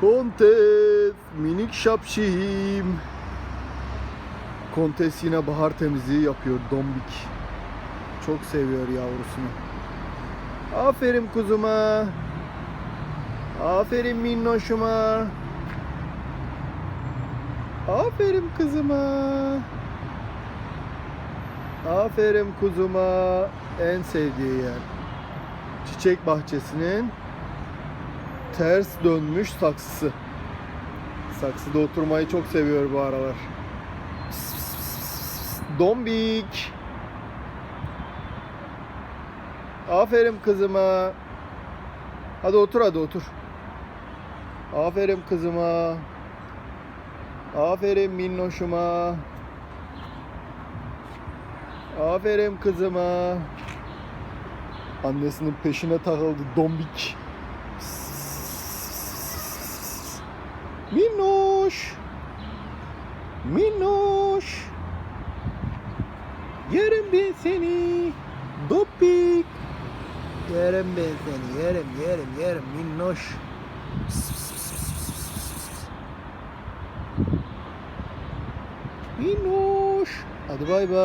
Kontes, minik şapşihim. Kontes yine bahar temizliği yapıyor dombik. Çok seviyor yavrusunu. Aferin kuzuma. Aferin minnoşuma. Aferin kızıma. Aferin kuzuma. En sevdiği yer. Çiçek bahçesinin ters dönmüş saksısı. Saksıda oturmayı çok seviyor bu aralar. Pıs pıs. Dombik. Aferin kızıma. Hadi otur hadi otur. Aferin kızıma. Aferin minnoşuma. Aferin kızıma. Annesinin peşine takıldı dombik. Minnoş. Minnoş. Yerim ben seni. Dombik. Yerim ben seni. Yerim yerim yerim minnoş. Minnoş. Hadi bay bay.